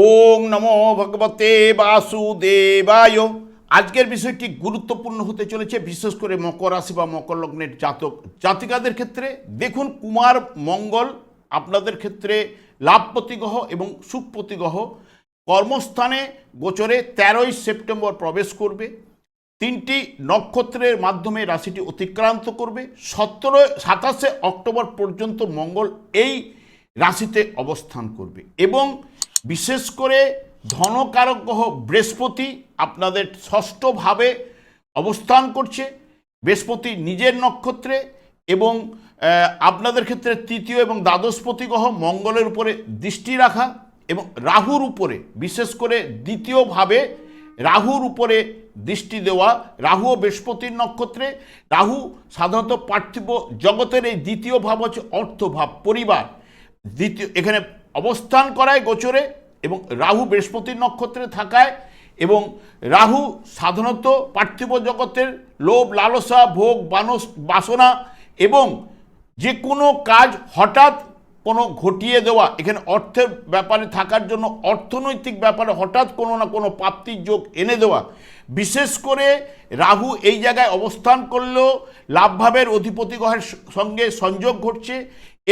ওং নমো ভগবতে বাসুদেবায়। আজকের বিষয়টি গুরুত্বপূর্ণ হতে চলেছে, বিশেষ করে মকর রাশি বা মকর লগ্নের জাতক জাতিকাদের ক্ষেত্রে। দেখুন, কুমার, মঙ্গল আপনাদের ক্ষেত্রে লাভপতি গ্রহ এবং সুখপতি গ্রহ কর্মস্থানে গোচরে তেরোই সেপ্টেম্বর প্রবেশ করবে। তিনটি নক্ষত্রের মাধ্যমে রাশিটি অতিক্রান্ত করবে। সতেরো সাতাশে অক্টোবর পর্যন্ত মঙ্গল এই রাশিতে অবস্থান করবে এবং বিশেষ করে ধনকারক গ্রহ বৃহস্পতি আপনাদের ষষ্ঠভাবে অবস্থান করছে। বৃহস্পতি নিজের নক্ষত্রে এবং আপনাদের ক্ষেত্রে তৃতীয় এবং দ্বাদশপতি গ্রহ মঙ্গলের উপরে দৃষ্টি রাখা এবং রাহুর উপরে, বিশেষ করে দ্বিতীয়ভাবে রাহুর উপরে দৃষ্টি দেওয়া। রাহু ও বৃহস্পতির নক্ষত্রে, রাহু সাধারণত পার্থিব জগতের এই দ্বিতীয় ভাব হচ্ছে অর্থভাব, পরিবার। দ্বিতীয়, এখানে অবস্থান করায় গোচরে এবং রাহু বৃহস্পতির নক্ষত্রে থাকায় এবং রাহু সাধারণত পার্থিব জগতের লোভ, লালসা, ভোগ, বানস, বাসনা এবং যে কোনো কাজ হঠাৎ কোনো ঘটিয়ে দেওয়া, এখানে অর্থের ব্যাপারে থাকার জন্য অর্থনৈতিক ব্যাপারে হঠাৎ কোনো না কোনো প্রাপ্তির যোগ এনে দেওয়া, বিশেষ করে রাহু এই জায়গায় অবস্থান করলেও লাভভাবের অধিপতি গ্রহের সঙ্গে সংযোগ ঘটছে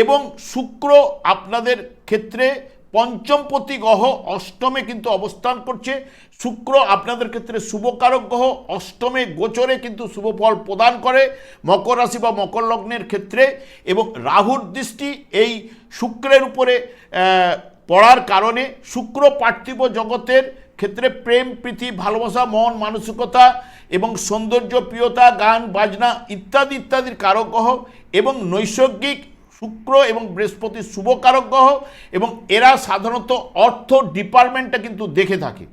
এবং শুক্র আপনাদের ক্ষেত্রে পঞ্চমপতি গ্রহ অষ্টমে কিন্তু অবস্থান করছে। শুক্র আপনাদের ক্ষেত্রে শুভকারক গ্রহ, অষ্টমে গোচরে কিন্তু শুভ ফল প্রদান করে মকর রাশি বা মকর লগ্নের ক্ষেত্রে এবং রাহুর দৃষ্টি এই শুক্রের উপরে পড়ার কারণে শুক্র পার্থিব জগতের ক্ষেত্রে প্রেম, প্রীতি, ভালোবাসা, মন, মানসিকতা এবং সৌন্দর্য, প্রিয়তা, গান, বাজনা ইত্যাদি, ইত্যাদির কারক গ্রহ এবং নৈসর্গিক শুক্র এবং বৃহস্পতি শুভকারক গ্রহ এবং এরা সাধারণত অর্থ ডিপার্টমেন্টটা কিন্তু দেখে থাকে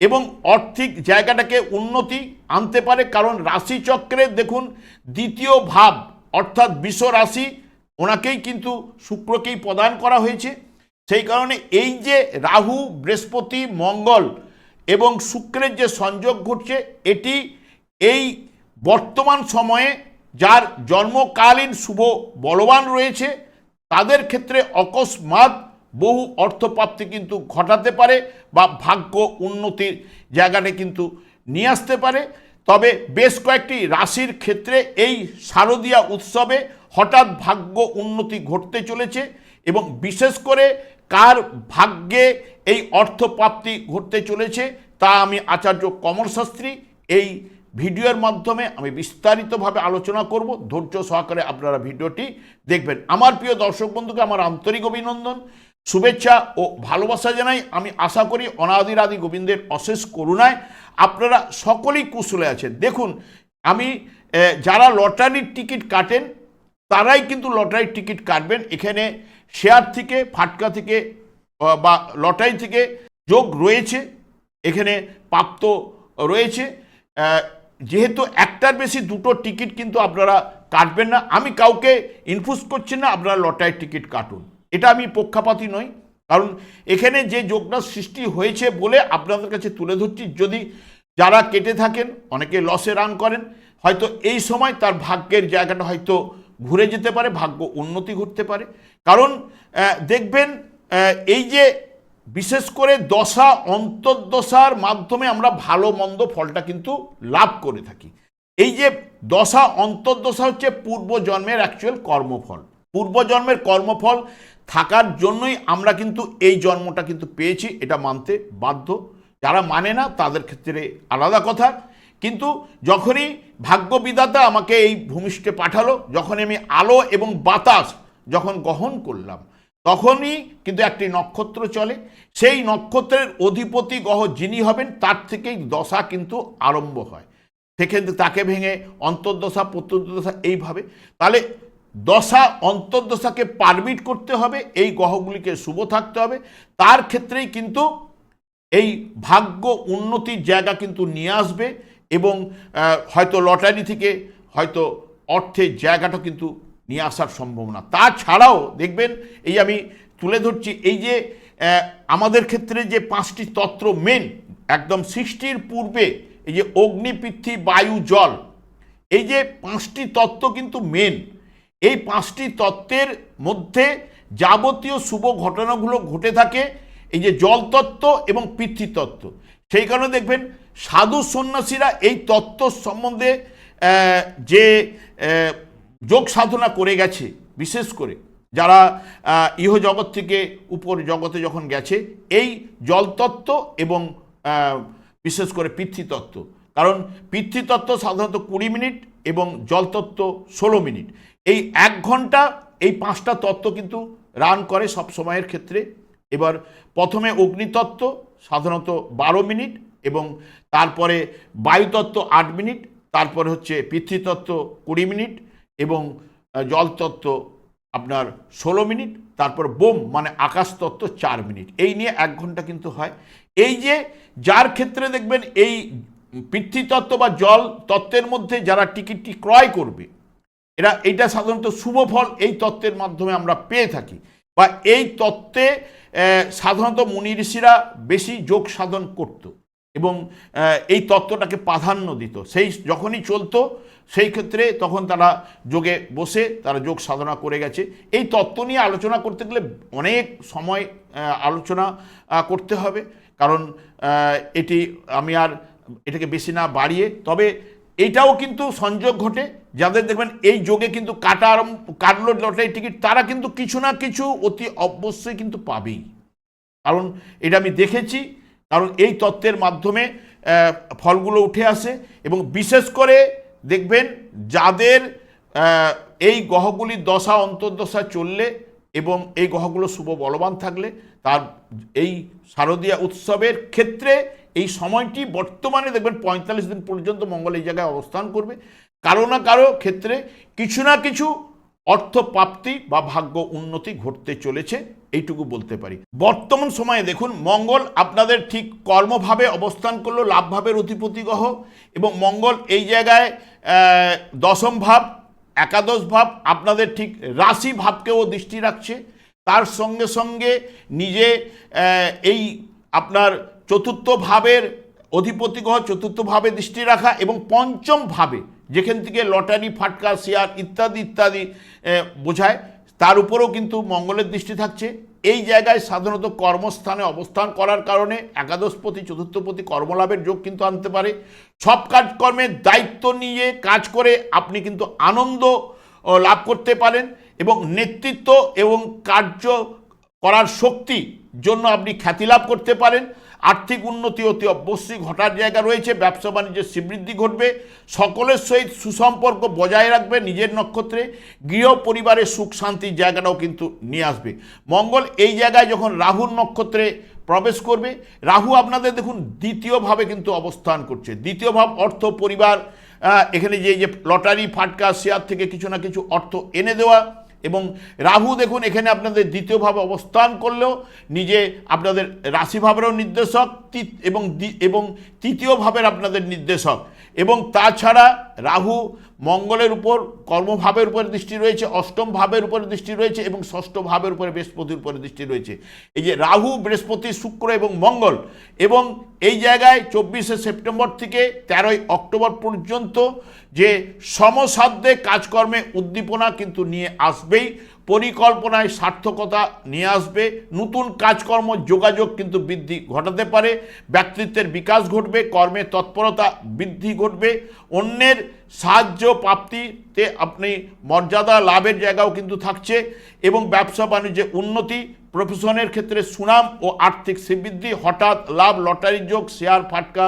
এবং অর্থিক জায়গাটাকে উন্নতি আনতে পারে কারণ রাশিচক্রে দেখুন দ্বিতীয় ভাব অর্থাৎ বিশ্ব রাশি ওনাকেই কিন্তু শুক্রকেই প্রদান করা হয়েছে। সেই কারণে এই যে রাহু, বৃহস্পতি, মঙ্গল এবং শুক্রের যে সংযোগ ঘটছে, এটি এই বর্তমান সময়ে যার জন্মকালীন শুভ বলবান রয়েছে, তাদের ক্ষেত্রে অকস্মাৎ বহু অর্থপ্রাপ্তি কিন্তু ঘটাতে পারে বা ভাগ্য উন্নতির জায়গাটা কিন্তু নিয়ে আসতে পারে। তবে বেশ কয়েকটি রাশির ক্ষেত্রে এই শারদীয়া উৎসবে হঠাৎ ভাগ্য উন্নতি ঘটতে চলেছে এবং বিশেষ করে কার ভাগ্যে এই অর্থপ্রাপ্তি ঘটতে চলেছে তা আমি আচার্য কমল শাস্ত্রী এই ভিডিওর মাধ্যমে আমি বিস্তারিতভাবে আলোচনা করব। ধৈর্য সহকারে আপনারা ভিডিওটি দেখবেন। আমার প্রিয় দর্শক বন্ধুকে আমার আন্তরিক অভিনন্দন, শুভেচ্ছা ও ভালোবাসা জানাই। আমি আশা করি অনাদির আদি গোবিন্দের অশেষ করুণায় আপনারা সকলেই কুশলে আছেন। দেখুন, আমি যারা লটারির টিকিট কাটেন, তারাই কিন্তু লটারির টিকিট কাটবেন। এখানে শেয়ার থেকে, ফাটকা থেকে বা লটারি থেকে যোগ রয়েছে। এখানে প্রাপ্ত রয়েছে। যেহেতু একটার বেশি দুটো টিকিট কিন্তু আপনারা কাটবেন না, আমি কাউকে ইনফুস করছি না, আপনারা লটারির টিকিট কাটুন। এটা আমি পক্ষাপাতি নই, কারণ এখানে যে যোগটা সৃষ্টি হয়েছে বলে আপনাদের কাছে তুলে ধরছি, যদি যারা কেটে থাকেন, অনেকে লসে রান করেন, হয়তো এই সময় তার ভাগ্যের জায়গাটা হয়তো ঘুরে যেতে পারে, ভাগ্য উন্নতি ঘটতে পারে। কারণ দেখবেন এই যে বিশেষ করে দশা, অন্তর্দশার মাধ্যমে আমরা ভালো, মন্দ ফলটা কিন্তু লাভ করে থাকি। এই যে দশা, অন্তর্দশা হচ্ছে পূর্বজন্মের অ্যাকচুয়াল কর্মফল। পূর্বজন্মের কর্মফল থাকার জন্যই আমরা কিন্তু এই জন্মটা কিন্তু পেয়েছি, এটা মানতে বাধ্য। যারা মানে না, তাদের ক্ষেত্রে আলাদা কথা। কিন্তু যখনই ভাগ্যবিদাতা আমাকে এই ভূমিষ্ঠে পাঠালো যখন আমি আলো এবং বাতাস যখন গ্রহণ করলাম তখনই কিন্তু একটি নক্ষত্র চলে। সেই নক্ষত্রের অধিপতি গ্রহ যিনি হবেন, তার থেকেই দশা কিন্তু আরম্ভ হয়। সেক্ষেত্রে তাকে ভেঙে অন্তর্দশা প্রত্যুদশা এইভাবে। তাহলে দশা, অন্তর্দশাকে পারমিট করতে হবে, এই গ্রহগুলিকে শুভ থাকতে হবে। তার ক্ষেত্রেই কিন্তু এই ভাগ্য উন্নতির জায়গা কিন্তু নিয়ে আসবে এবং হয়তো লটারি থেকে হয়তো অর্থের জায়গাটা কিন্তু নিয়ে আসার সম্ভাবনা। তাছাড়াও দেখবেন, এই আমি তুলে ধরছি, এই যে আমাদের ক্ষেত্রে যে পাঁচটি তত্র মেন একদম সৃষ্টির পূর্বে, এই যে অগ্নি, পৃথ্বী, বায়ু, জল, এই যে পাঁচটি তত্ত্ব কিন্তু মেন এই পাঁচটি তত্ত্বের মধ্যে যাবতীয় শুভ ঘটনাগুলো ঘটে থাকে, এই যে জলতত্ত্ব এবং পিতৃতত্ত্ব সেই কারণে দেখবেন, সাধু সন্ন্যাসীরা এই তত্ত্ব সম্বন্ধে যে যোগ সাধনা করে গেছে, বিশেষ করে যারা ইহ জগৎ থেকে উপর জগতে যখন গেছে, এই জলতত্ত্ব এবং বিশেষ করে পিতৃতত্ত্ব। কারণ পিতৃতত্ত্ব সাধারণত কুড়ি মিনিট এবং জলতত্ত্ব ষোলো মিনিট। এই এক ঘণ্টা, এই পাঁচটা তত্ত্ব কিন্তু রান করে সব সময়ের ক্ষেত্রে। এবার প্রথমে অগ্নিতত্ত্ব, সাধারণত বারো মিনিট এবং তারপরে বায়ুতত্ত্ব আট মিনিট, তারপরে হচ্ছে পিতৃতত্ত্ব কুড়ি মিনিট এবং জলতত্ত্ব আপনার ষোলো মিনিট, তারপর বোম মানে আকাশতত্ত্ব চার মিনিট। এই নিয়ে এক ঘণ্টা কিন্তু হয়। এই যে যার ক্ষেত্রে দেখবেন এই পিতৃতত্ত্ব বা জল তত্ত্বের মধ্যে যারা টিকিটটি ক্রয় করবে, এরা এইটা সাধারণত শুভ ফল এই তত্ত্বের মাধ্যমে আমরা পেয়ে থাকি। বা এই তত্ত্বে সাধারণত মুনি ঋষিরা বেশি যোগ সাধন করত এবং এই তত্ত্বটাকে প্রাধান্য দিত। সেই যখনই চলতো সেই ক্ষেত্রে তখন তারা যোগে বসে তারা যোগ সাধনা করে গেছে। এই তত্ত্ব নিয়ে আলোচনা করতে গেলে অনেক সময় আলোচনা করতে হবে। কারণ এটি আমি আর এটাকে বেশি না বাড়িয়ে, তবে এইটাও কিন্তু সংযোগ ঘটে। যাদের দেখবেন এই যোগে কিন্তু কাটা আরম্ভ, কাটলো লটারি টিকিট, তারা কিন্তু কিছু না কিছু অতি অবশ্যই কিন্তু পাবেই। কারণ এটা আমি দেখেছি, কারণ এই তত্ত্বের মাধ্যমে ফলগুলো উঠে আসে এবং বিশেষ করে দেখবেন যাদের এই গ্রহগুলির দশা অন্তর্দশা চললে এবং এই গ্রহগুলো শুভ বলবান থাকলে তার এই শারদীয়া উৎসবের ক্ষেত্রে এই সময়টি বর্তমানে দেখবেন পঁয়তাল্লিশ দিন পর্যন্ত মঙ্গল এই জায়গায় অবস্থান করবে। কারও না কারও ক্ষেত্রে কিছু না কিছু অর্থ প্রাপ্তি বা ভাগ্য উন্নতি ঘটতে চলেছে, এইটুকু বলতে পারি। বর্তমান সময়ে দেখুন, মঙ্গল আপনাদের ঠিক কর্মভাবে অবস্থান করল, লাভভাবের অধিপতি গ্রহ, এবং মঙ্গল এই জায়গায় দশম ভাব, একাদশ ভাব আপনাদের ঠিক রাশি ভাবকেও দৃষ্টি রাখছে। তার সঙ্গে সঙ্গে নিজে এই আপনার চতুর্থ ভাবের অধিপতি গ্রহ, চতুর্থ ভাবে দৃষ্টি রাখা এবং পঞ্চম ভাবে যেখান থেকে লটারি, ফাটকা, শেয়ার ইত্যাদি ইত্যাদি বোঝায়। তার উপরেও কিন্তু মঙ্গলের দৃষ্টি থাকছে। এই জায়গায় সাধারণত কর্মস্থানে অবস্থান করার কারণে একাদশপতি, চতুর্থপতি কর্মলাভের যোগ কিন্তু আনতে পারে। সব কাজকর্মের দায়িত্ব নিয়ে কাজ করে আপনি কিন্তু আনন্দ লাভ করতে পারেন এবং নেতৃত্ব এবং কার্য করার শক্তি জন্য আপনি খ্যাতি লাভ করতে পারেন। আর্থিক উন্নতি অতি অবশ্যই ঘটার জায়গা রয়েছে, ব্যবসা বাণিজ্যের শ্রীবৃদ্ধি ঘটবে, সকলের সহিত সুসম্পর্ক বজায় রাখবে নিজের নক্ষত্রে, গৃহ পরিবারের সুখ শান্তির জায়গাটাও কিন্তু নিয়ে আসবে। মঙ্গল এই জায়গায় যখন রাহুর নক্ষত্রে প্রবেশ করবে, রাহু আপনাদের দেখুন দ্বিতীয়ভাবে কিন্তু অবস্থান করছে। দ্বিতীয় ভাব অর্থ পরিবার এখানে যে যে লটারি, ফাটকা, শেয়ার থেকে কিছু না কিছু অর্থ এনে দেওয়া এবং রাহু দেখুন, এখানে আপনাদের দ্বিতীয়ভাবে অবস্থান করলেও নিজে আপনাদের রাশিভাবেরও নির্দেশক এবং এবং তৃতীয় ভাবের আপনাদের নির্দেশক। এবং তাছাড়া রাহু মঙ্গলের উপর, কর্মভাবের উপর দৃষ্টি রয়েছে, অষ্টম ভাবের উপরে দৃষ্টি রয়েছে, এবং ষষ্ঠ ভাবের উপরে বৃহস্পতির উপরে দৃষ্টি রয়েছে। এই যে রাহু, বৃহস্পতি, শুক্র এবং মঙ্গল, এবং এই জায়গায় চব্বিশে সেপ্টেম্বর থেকে তেরোই অক্টোবর পর্যন্ত যে সমসাধ্যে কাজকর্মে উদ্দীপনা কিন্তু নিয়ে আসবেই, পরিকল্পনায় সার্থকতা নিয়ে আসবে, নতুন কাজকর্ম যোগাযোগ কিন্তু বৃদ্ধি ঘটাতে পারে, ব্যক্তিত্বের বিকাশ ঘটবে, কর্মে তৎপরতা বৃদ্ধি ঘটবে, অন্যের সাহায্য প্রাপ্তিতে আপনি মর্যাদা লাভের জায়গাও কিন্তু থাকছে এবং ব্যবসা বাণিজ্যে উন্নতি, প্রফেশনের ক্ষেত্রে সুনাম ও আর্থিক শ্রীবৃদ্ধি হঠাৎ লাভ, লটারি যোগ, শেয়ার ফাটকা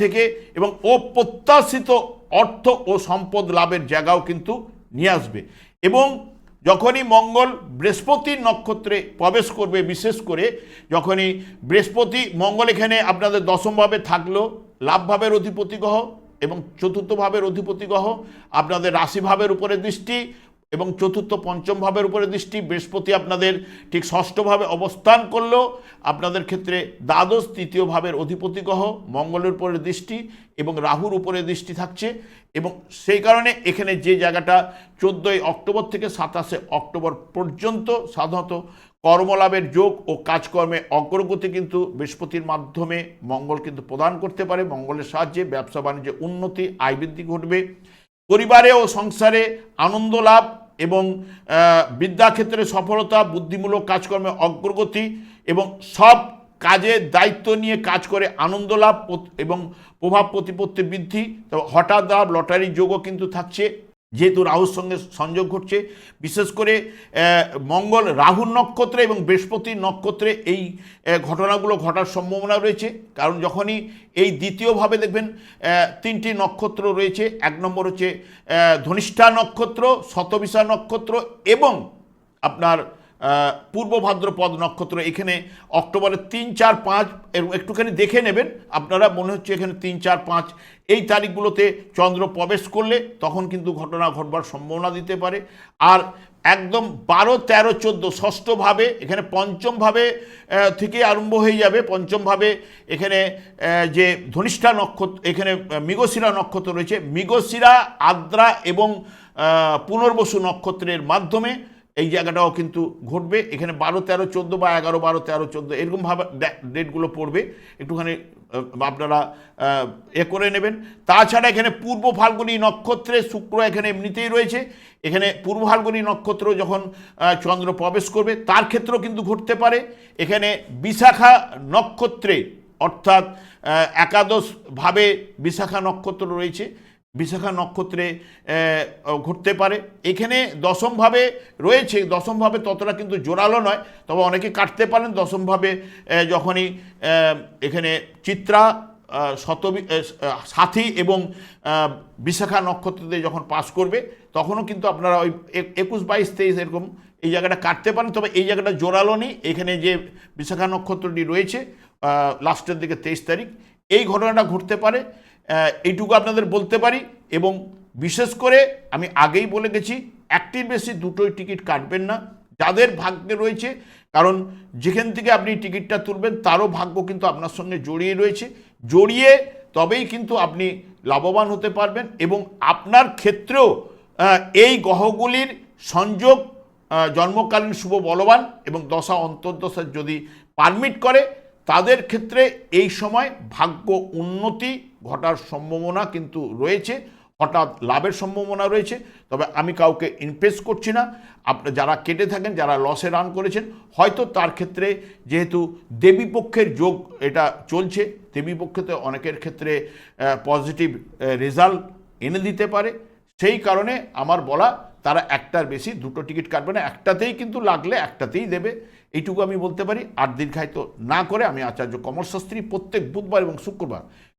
থেকে এবং অপ্রত্যাশিত অর্থ ও সম্পদ লাভের জায়গাও কিন্তু নিয়ে আসবে। এবং যখনই মঙ্গল বৃহস্পতির নক্ষত্রে প্রবেশ করবে, বিশেষ করে যখনই বৃহস্পতি, মঙ্গল এখানে আপনাদের দশমভাবে থাকল লাভভাবের অধিপতি গ্রহ এবং চতুর্থভাবের অধিপতি গ্রহ, আপনাদের রাশিভাবের উপরে দৃষ্টি এবং চতুর্থ পঞ্চম ভাবের উপরে দৃষ্টি, বৃহস্পতি আপনাদের ঠিক ষষ্ঠভাবে অবস্থান করলেও আপনাদের ক্ষেত্রে দ্বাদশ, তৃতীয় ভাবের অধিপতি গ্রহ মঙ্গলের উপরে দৃষ্টি এবং রাহুর উপরে দৃষ্টি থাকছে এবং সেই কারণে এখানে যে জায়গাটা চোদ্দোই অক্টোবর থেকে সাতাশে অক্টোবর পর্যন্ত সাধারণত কর্মলাভের যোগ ও কাজকর্মে অগ্রগতি কিন্তু বৃহস্পতির মাধ্যমে মঙ্গল কিন্তু প্রদান করতে পারে। মঙ্গলের সাহায্যে ব্যবসা বাণিজ্যে উন্নতি, আয় বৃদ্ধি ঘটবে। পরিবারে ও সংসারে আনন্দ লাভ এবং বিদ্যাক্ষেত্রে সফলতা, বুদ্ধিমূলক কাজকর্মে অগ্রগতি এবং সব কাজে দায়িত্ব নিয়ে কাজ করে আনন্দ লাভ এবং প্রভাব প্রতিপত্তি বৃদ্ধি। হঠাৎ লাভ লটারির যোগও কিন্তু থাকছে। যেহেতু রাহুর সঙ্গে সংযোগ ঘটছে, বিশেষ করে মঙ্গল রাহুর নক্ষত্রে এবং বৃহস্পতির নক্ষত্রে এই ঘটনাগুলো ঘটার সম্ভাবনা রয়েছে। কারণ যখনই এই দ্বিতীয়ভাবে দেখবেন তিনটি নক্ষত্র রয়েছে। এক নম্বর হচ্ছে ধনিষ্ঠা নক্ষত্র শতবিশা নক্ষত্র এবং আপনার পূর্ব ভাদ্রপদ নক্ষত্র, এখানে অক্টোবরের তিন, চার, পাঁচ একটুখানি দেখে নেবেন। আপনারা মনে হচ্ছে এখানে তিন, চার, পাঁচ, এই তারিখগুলোতে চন্দ্র প্রবেশ করলে তখন কিন্তু ঘটনা ঘটবার সম্ভাবনা দিতে পারে। আর একদম বারো, তেরো, চোদ্দ, ষষ্ঠভাবে এখানে পঞ্চমভাবে থেকে আরম্ভ হয়ে যাবে। পঞ্চমভাবে এখানে যে ধনিষ্ঠা নক্ষত্র, এখানে মৃগশিরা নক্ষত্র রয়েছে। মৃগশিরা, আদ্রা এবং পুনর্বসু নক্ষত্রের মাধ্যমে এই জায়গাটাও কিন্তু ঘটবে। এখানে বারো, তেরো, চোদ্দ বা এগারো, বারো, তেরো, চোদ্দ এরকমভাবে ডেটগুলো পড়বে। একটুখানি আপনারা এ করে নেবেন। তাছাড়া এখানে পূর্ব ফাল্গুনি নক্ষত্রে শুক্র এখানে এমনিতেই রয়েছে। এখানে পূর্ব ফাল্গুনী নক্ষত্র যখন চন্দ্র প্রবেশ করবে, তার ক্ষেত্রেও কিন্তু ঘটতে পারে। এখানে বিশাখা নক্ষত্রে, অর্থাৎ একাদশভাবে বিশাখা নক্ষত্র রয়েছে। বিশাখা নক্ষত্রে ঘটতে পারে। এখানে দশমভাবে রয়েছে, দশমভাবে ততটা কিন্তু জোরালো নয়, তবে অনেকে কাটতে পারেন। দশমভাবে যখনই এখানে চিত্রা শত সাথী এবং বিশাখা নক্ষত্রতে যখন পাস করবে, তখনও কিন্তু আপনারা ওই একুশ বাইশ তেইশ এরকম এই জায়গাটা কাটতে পারেন। তবে এই জায়গাটা জোরালো নেই। এখানে যে বিশাখা নক্ষত্রটি রয়েছে লাস্টের দিকে তেইশ তারিখ, এই ঘটনাটা ঘটতে পারে। এইটুকু আপনাদের বলতে পারি এবং বিশেষ করে আমি আগেই বলে গেছি, একটির বেশি দুটোই টিকিট কাটবেন না। যাদের ভাগ্যে রয়েছে, কারণ যেখান থেকে আপনি টিকিটটা তুলবেন, তারও ভাগ্য কিন্তু আপনার সঙ্গে জড়িয়ে রয়েছে। জড়িয়ে তবেই কিন্তু আপনি লাভবান হতে পারবেন এবং আপনার ক্ষেত্রেও এই গ্রহগুলির সংযোগ জন্মকালীন শুভ বলবান এবং দশা অন্তর্দশা যদি পারমিট করে, তাদের ক্ষেত্রে এই সময় ভাগ্য উন্নতি ঘটার সম্ভাবনা কিন্তু রয়েছে, হঠাৎ লাভের সম্ভাবনা রয়েছে, তবে আমি কাউকে ইনভেস করছি না। আপনি যারা কেটে থাকেন, যারা লসে রান করেছেন, হয়তো তার ক্ষেত্রে যেহেতু দেবীপক্ষের যোগ এটা চলছে দেবীপক্ষেতে অনেকের ক্ষেত্রে পজিটিভ রেজাল্ট এনে দিতে পারে। সেই কারণে আমার বলা, তারা একটার বেশি, দুটো টিকিট কাটবে না, একটাতেই কিন্তু লাগলে একটাতেই দেবে। এইটুকু আমি বলতে পারি। আর দীর্ঘায়িত না করে আমি আচার্য কমল শাস্ত্রী প্রত্যেক বুধবার এবং শুক্রবার